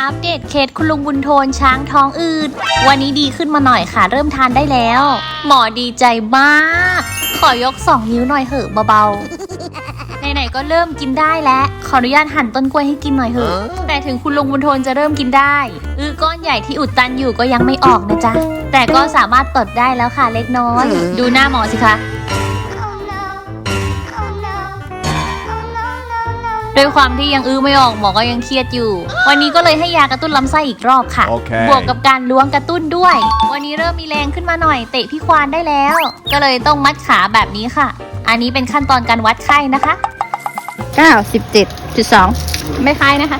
อัปเดตเคสคุณลุงบุญโทนช้างท้องอืด วันนี้ดีขึ้นมาหน่อยค่ะ เริ่มทานได้แล้ว หมอดีใจมาก ขอยก 2 นิ้วหน่อยเหอะเบาๆ ไหนๆก็เริ่มกินได้แล้ว ขออนุญาตหั่นต้นกล้วยให้กินหน่อยเหอะ แต่ถึงคุณลุงบุญโทนจะเริ่มกินได้ อือก้อนใหญ่ที่อุดตันอยู่ก็ยังไม่ออกนะจ๊ะ แต่ก็สามารถตดได้แล้วค่ะเล็กน้อย ดูหน้าหมอสิคะ ด้วยความที่ยังอื้อไม่ออกหมอก็ยังเครียดอยู่ วันนี้ก็เลยให้ยากระตุ้นลำไส้อีกรอบค่ะโอเคบวกกับการล้วงกระตุ้นด้วย วันนี้เริ่มมีแรงขึ้นมาหน่อยเตะพี่ควานได้แล้ว ก็เลยต้องมัดขาแบบนี้ค่ะ อันนี้เป็นขั้นตอนการวัดไข้นะคะ97.2 ไม่ไข้นะคะ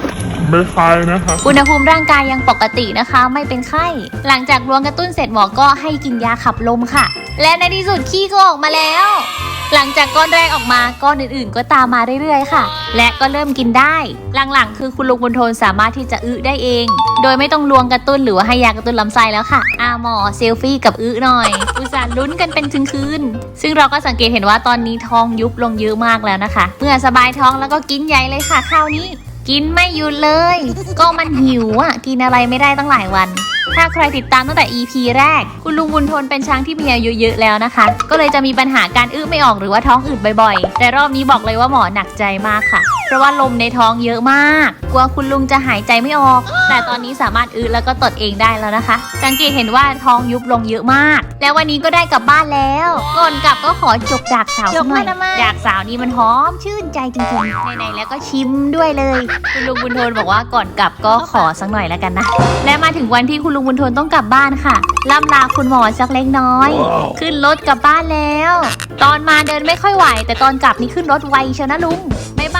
ไม่คลายนะคะ อุณหภูมิร่างกายยังปกตินะคะ ไม่เป็นไข้ หลังจากล้วงกระตุ้นเสร็จหมอก็ให้กินยาขับลมค่ะ และในที่สุดขี้ก็ออกมาแล้ว หลังจากก้อนแรกออกมาก้อนอื่นๆ ก็ตามมาเรื่อยๆ ค่ะ และก็เริ่มกินได้ หลังๆ คือคุณลุงบุญโทนสามารถที่จะอึได้เอง โดยไม่ต้องลวงกระตุ้นหรือว่าให้ยากระตุ้นลำไส้แล้วค่ะอาหมอเซลฟี่กับอึหน่อยอุตส่าห์ลุ้นกันเป็นคืนๆซึ่งเราก็สังเกตเห็นว่าตอนนี้ท้องยุบลงเยอะมากแล้วนะคะ เมื่อสบายท้องแล้วก็กินใหญ่เลยค่ะคราวนี้ กินไม่หยุดเลย ก็มันหิวอะกินอะไรไม่ได้ตั้งหลายวันถ้าใครติดตามตั้งแต่ EP แรก คุณลุงบุญทนเป็นช้างที่มีอายุเยอะแล้วนะคะ ก็เลยจะมีปัญหาการอื้อไม่ออกหรือว่าท้องอืดบ่อยๆ แต่รอบนี้บอกเลยว่าหมอหนักใจมากค่ะ เพราะว่าลมในท้องเยอะมาก กลัวคุณลุงจะหายใจไม่ออก แต่ตอนนี้สามารถอื้อแล้วก็ตดเองได้แล้วนะคะ สังเกตเห็นว่าท้องยุบลงเยอะมาก แล้ววันนี้ก็ได้กลับบ้านแล้ว ก่อนกลับก็ขอจกดากสาวสักหน่อยจกมาทำไมดากสาวนี่มันหอมชื่นใจจริงๆไหนๆแล้วก็ชิมด้วยเลย คุณลุงบุญทนบอกว่าก่อนกลับก็ขอสักหน่อยแล้วกันนะ และมาถึงวันที่คุณลุงบุญทนต้องกลับบ้านค่ะล่ำลาคุณหมอสักเล็กน้อย ขึ้นรถกลับบ้านแล้ว ตอนมาเดินไม่ค่อยไหว แต่ตอนกลับนี่ขึ้นรถไวเชียวนะลุงบ๊ายบาย